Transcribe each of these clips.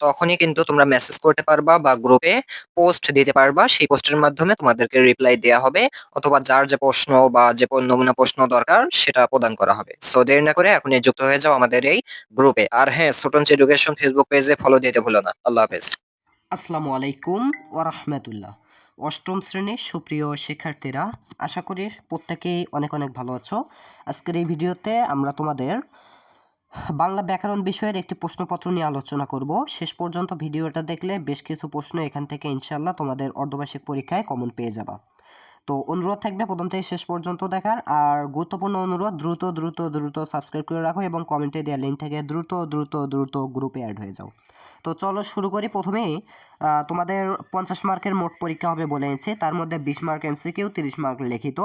তখনই কিন্তু তোমরা মেসেজ করতে পারবা বা গ্রুপে পোস্ট দিতে পারবা। সেই পোস্টের মাধ্যমে তোমাদেরকে রিপ্লাই দেওয়া হবে অথবা যার যে প্রশ্ন বা যে নমুনা প্রশ্ন দরকার সেটা প্রদান করা হবে। সো দেরি না করে এখনই যুক্ত হয়ে যাও আমাদের এই গ্রুপে আর হ্যাঁ স্টুডেন্টস এডুকেশন ফেসবুক পেজে ফলো দিতে ভুলো না। আল্লাহ হাফেজ। আসসালামু আলাইকুম ওরহমতুল্লাহ অষ্টম শ্রেণির সুপ্রিয় শিক্ষার্থীরা, আশা করি প্রত্যেকেই অনেক অনেক ভালো আছো। আজকের এই ভিডিওতে আমরা তোমাদের বাংলা ব্যাকরণ বিষয়ের একটি প্রশ্নপত্র নিয়ে আলোচনা করব। শেষ পর্যন্ত ভিডিওটা দেখলে বেশ কিছু প্রশ্ন এখান থেকে ইনশাল্লাহ তোমাদের অর্ধবার্ষিক পরীক্ষায় কমন পেয়ে যাবা। তো অনুরোধ থাকবে প্রথম থেকে শেষ পর্যন্ত দেখার। আর গুরুত্বপূর্ণ অনুরোধ, দ্রুত দ্রুত দ্রুত সাবস্ক্রাইব করে রাখো এবং কমেন্টে দেওয়া লিঙ্ক থেকে দ্রুত দ্রুত দ্রুত গ্রুপে অ্যাড হয়ে যাও। তো চলো শুরু করি প্রথমেই। তোমাদের পঞ্চাশ মার্কের মোট পরীক্ষা হবে বলে নিচ্ছে তার মধ্যে বিশ মার্ক এমসিকিউ, তিরিশ মার্ক লিখিত।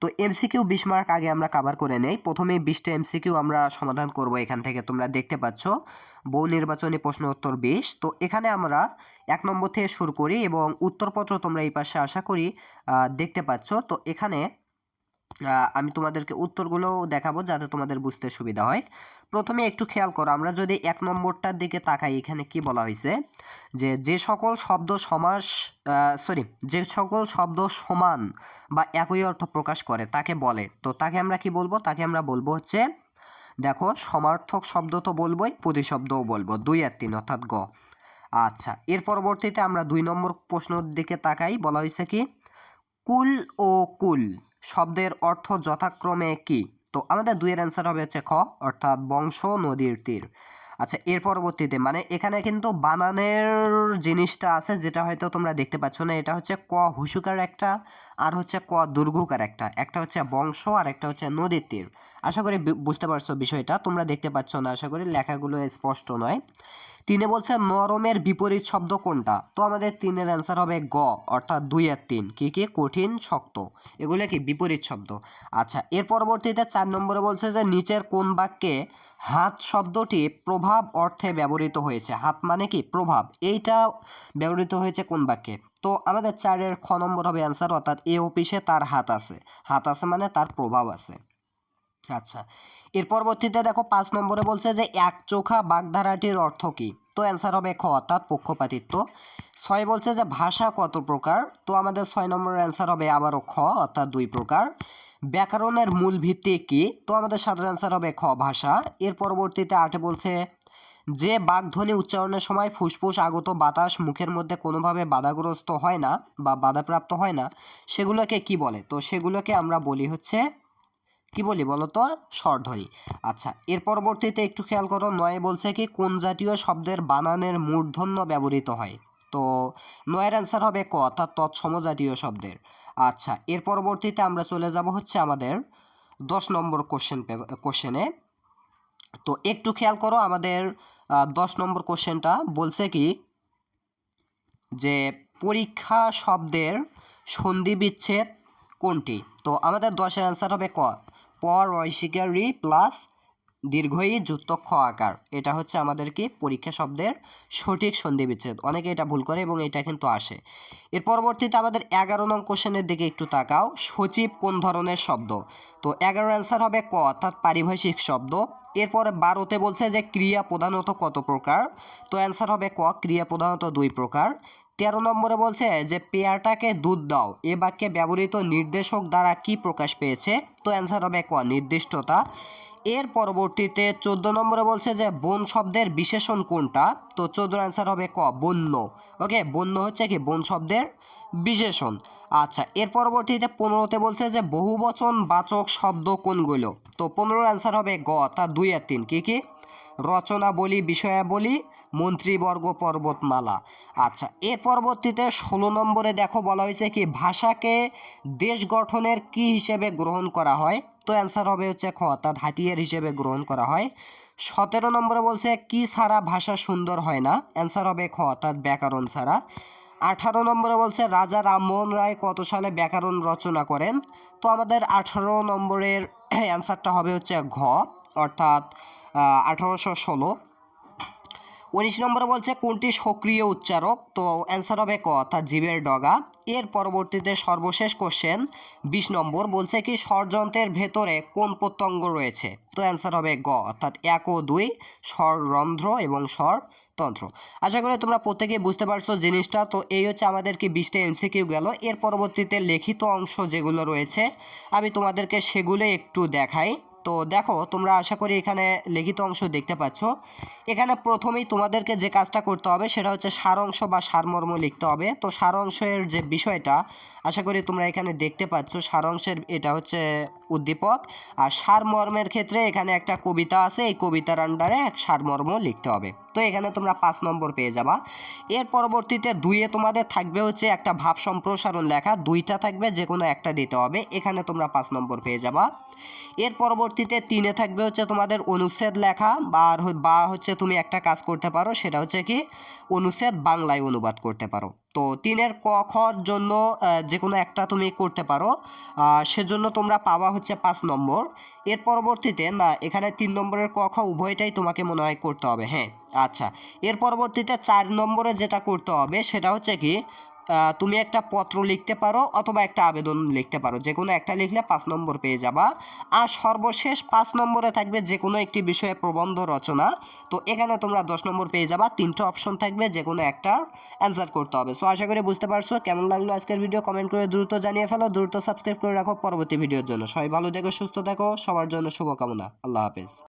তো এমসিকিউ বিশ মার্ক আগে আমরা কাভার করে নেই। প্রথমেই বিশটা এমসিকিউ আমরা সমাধান করব এখান থেকে, তোমরা দেখতে পাচ্ছ। বহু নির্বাচনী প্রশ্ন উত্তর বিশ। তো এখানে আমরা এক নম্বর থেকে শুরু করি এবং উত্তরপত্র তোমরা এই পাশে আশা করি দেখতে পাচ্ছ। তো এখানে আমি তোমাদেরকে উত্তরগুলো দেখাবো যাতে তোমাদের বুঝতে সুবিধা হয়। প্রথমে একটু খেয়াল করো, আমরা যদি এক নম্বরটার দিকে তাকাই, এখানে কি বলা হয়েছে? যে যে সকল শব্দ সমাস সরি যে সকল শব্দ সমান বা একই অর্থ প্রকাশ করে, তাকে বলে। তো তাকে আমরা কি বলব? তাকে আমরা বলব হচ্ছে, দেখো, সমার্থক শব্দ তো বলবোই, প্রতিশব্দও বলব, দুই আর তিন, অর্থাৎ গ। আচ্ছা এর পরবর্তীতে আমরা দুই নম্বর প্রশ্নের দিকে তাকাই, বলা হয়েছে কি? কুল ও কুল, শব্দের অর্থ যথাক্রমে কি? তো আমাদের দুইয়ের অ্যান্সার হবে হচ্ছে খ, অর্থাৎ বংশ নদীর তীর। আচ্ছা এর পরবর্তীতে মানে এখানে কিন্তু বানানের জিনিসটা আছে যেটা হয়তো তোমরা দেখতে পাচ্ছ না, এটা হচ্ছে ক হুসুকার একটা আর হচ্ছে ক দুর্ঘুকার একটা। একটা হচ্ছে বংশ আর একটা হচ্ছে নদীর তীর। আশা করি বুঝতে পারছ বিষয়টা। তোমরা দেখতে পাচ্ছ না, আশা করি লেখাগুলো স্পষ্ট নয়। তিনে বলছে নরমের বিপরীত শব্দ কোনটা? তো আমাদের তিনের অ্যান্সার হবে গ, অর্থাৎ দুই আর তিন। কি কি? কঠিন, শক্ত। এগুলো কি? বিপরীত শব্দ। আচ্ছা এর পরবর্তীতে চার নম্বরে বলছে যে নিচের কোন বাক্যে হাত শব্দটি প্রভাব অর্থে ব্যবহৃত হয়েছে? হাত মানে কি? প্রভাব। এইটা ব্যবহৃত হয়েছে কোন বাক্যে? তো আমাদের চারের খ নম্বর হবে অ্যান্সার অর্থাৎ এ অফিসে তার হাত আছে। হাত আছে মানে তার প্রভাব আছে। আচ্ছা এর পরবর্তীতে দেখো পাঁচ নম্বরে বলছে যে এক চোখা বাগধারাটির অর্থ কী? তো অ্যান্সার হবে খ, অর্থাৎ পক্ষপাতিত্ব। ছয় বলছে যে ভাষা কত প্রকার? তো আমাদের ছয় নম্বরের অ্যান্সার হবে আবারও খ, অর্থাৎ দুই প্রকার। ব্যাকরণের মূল ভিত্তি কী? তো আমাদের সাধারণ অ্যান্সার হবে খ, ভাষা। এর পরবর্তীতে আটে বলছে যে বাগধ্বনি উচ্চারণের সময় ফুসফুস, আগত বাতাস মুখের মধ্যে কোনোভাবে বাধাগ্রস্ত হয় না বা বাধাপ্রাপ্ত হয় না, সেগুলোকে কি বলে? তো সেগুলোকে আমরা বলি হচ্ছে কি বলি বলো তো স্বরধ্বনি আচ্ছা এর পরবর্তীতে একটু খেয়াল করো, নয় বলছে কি, কোন জাতীয় শব্দের বানানের মূর্ধন্য ব্যবহৃত হয়? তো নয়ের অ্যান্সার হবে ক, অর্থাৎ তৎসম জাতীয় শব্দের। আচ্ছা এর পরবর্তীতে আমরা চলে যাব হচ্ছে আমাদের দশ নম্বর কোশ্চেন কোশ্চেনে তো একটু খেয়াল করো, আমাদের দশ নম্বর কোশ্চেনটা বলছে কি, যে পরীক্ষা শব্দের সন্ধি বিচ্ছেদ কোনটি? তো আমাদের দশের অ্যান্সার হবে ক। পর ঐশিকা রি প্লাস দীর্ঘই যুক্ত খ আকার এটা হচ্ছে আমাদের কি পরীক্ষা শব্দের সঠিক সন্ধি বিচ্ছেদ অনেকে এটা ভুল করে এবং এটা কিন্তু আসে। এর পরবর্তীতে আমাদের এগারো নং কোশ্চেনের দিকে একটু তাকাও। সচিব কোন ধরনের শব্দ? তো এগারো অ্যান্সার হবে ক, অর্থাৎ পারিভাষিক শব্দ। এরপরে বারোতে বলছে যে ক্রিয়া প্রধানত কত প্রকার? তো অ্যান্সার হবে ক, ক্রিয়া প্রধানত দুই প্রকার। তেরো নম্বরে বলছে যে, পেয়ারটাকে দুধ দাও। এ বাক্যে ব্যবহৃত নির্দেশক দ্বারা কি প্রকাশ পেয়েছে? তো অ্যান্সার হবে ক, নির্দিষ্টতা। এর পরবর্তীতে চোদ্দ নম্বরে বলছে যে, বন শব্দের বিশেষণ কোনটা? তো চোদ্দোর অ্যান্সার হবে ক, বন্য। ওকে, বন্য হচ্ছে কি, বন শব্দের বিশেষণ। আচ্ছা এর পরবর্তীতে পনেরোতে বলছে যে, বহুবচন বাচক শব্দ কোনগুলো? তো পনেরোর অ্যান্সার হবে গ, তা দুই আর তিন। কি কি? রচনা বলি বিষয়াবলী মন্ত্রীবর্গ পর্বতমালা। আচ্ছা এর পরবর্তীতে ষোলো নম্বরে দেখো বলা হয়েছে কি, ভাষাকে দেশ গঠনের কি হিসেবে গ্রহণ করা হয়? তো অ্যান্সার হবে হচ্ছে খ, অর্থাৎ হাতিয়ার হিসেবে গ্রহণ করা হয়। সতেরো নম্বরে বলছে, কি ছাড়া ভাষা সুন্দর হয় না? অ্যান্সার হবে খ, অর্থাৎ ব্যাকরণ ছাড়া। আঠারো নম্বরে বলছে, রাজা রামমোহন রায় কত সালে ব্যাকরণ রচনা করেন? তো আমাদের আঠারো নম্বরের অ্যান্সারটা হবে হচ্ছে ঘ, অর্থাৎ আঠারোশো ষোলো। উনিশ নম্বরে বলছে, কোনটি সক্রিয় উচ্চারক? তো অ্যান্সার হবে ক, অর্থাৎ জীবের ডগা। এর পরবর্তীতে সর্বশেষ কোশ্চেন বিশ নম্বর বলছে কি, ষড়যন্ত্রের ভেতরে কোন প্রত্যঙ্গ রয়েছে? তো অ্যান্সার হবে গ, অর্থাৎ এক ও দুই স্বররন্ধ্র এবং স্বরতন্ত্র। আশা করি তোমরা প্রত্যেকেই বুঝতে পারছ জিনিসটা। তো এই হচ্ছে আমাদেরকে বিশটা এমসিকিউ গেল। এর পরবর্তীতে লিখিত অংশ যেগুলো রয়েছে, আমি তোমাদেরকে সেগুলো একটু দেখাই। তো দেখো, তোমরা আশা করি এখানে লিখিত অংশ দেখতে পাচ্ছ। এখানে প্রথমেই তোমাদেরকে যে কাজটা করতে হবে, সেটা হচ্ছে সারাংশ বা সারমর্ম লিখতে হবে। তো সারাংশের যে বিষয়টা আশা করি তোমরা এখানে দেখতে পাচ্ছ সারাংশের এটা হচ্ছে উদ্দীপক। আর সারমর্মের ক্ষেত্রে এখানে একটা কবিতা আছে, এই কবিতার আন্ডারে এক সারমর্ম লিখতে হবে। তো এখানে তোমরা পাঁচ নম্বর পেয়ে যাবা। এর পরবর্তীতে দুইয়ে তোমাদের থাকবে হচ্ছে একটা ভাব সম্প্রসারণ লেখা। দুইটা থাকবে যে কোনো একটা দিতে হবে। এখানে তোমরা পাঁচ নম্বর পেয়ে যাবা। এর পরবর্তীতে তিনে থাকবে হচ্ছে তোমাদের অনুচ্ছেদ লেখা, বা বা হচ্ছে তুমি একটা কাজ করতে পারো, সেটা হচ্ছে কি? অনুচ্ছেদ বাংলায় অনুবাদ করতে পারো। তো তিনের ক খর জন্য যে কোনো একটা তুমি করতে পারো। সেজন্য তোমরা পাওয়া হচ্ছে পাঁচ নম্বর। এর পরবর্তীতে, না, এখানে তিন নম্বরের ক, খ উভয়টাই তোমাকে মনে হয় করতে হবে হ্যাঁ? আচ্ছা এর পরবর্তীতে চার নম্বরে যেটা করতে হবে, সেটা হচ্ছে কি তুমি একটা পত্র লিখতে পারো অথবা একটা আবেদন লিখতে পারো। যে কোনো একটা লিখলে পাঁচ নম্বর পেয়ে যাবা। আর সর্বশেষ পাঁচ নম্বরে থাকবে যে কোনো একটি বিষয়ে প্রবন্ধ রচনা। তো এখানে তোমরা দশ নম্বর পেয়ে যাবা। তিনটে অপশন থাকবে যে কোনো একটা অ্যান্সার করতে হবে। সো আশা করি বুঝতে পারছ কেমন লাগল আজকের ভিডিও কমেন্ট করে দ্রুত জানিয়ে ফেলো। দ্রুত সাবস্ক্রাইব করে রাখো। পরবর্তী ভিডিওর জন্য। সবাই ভালো দেখো সুস্থ থাকো। সবার জন্য শুভকামনা। আল্লাহ হাফেজ।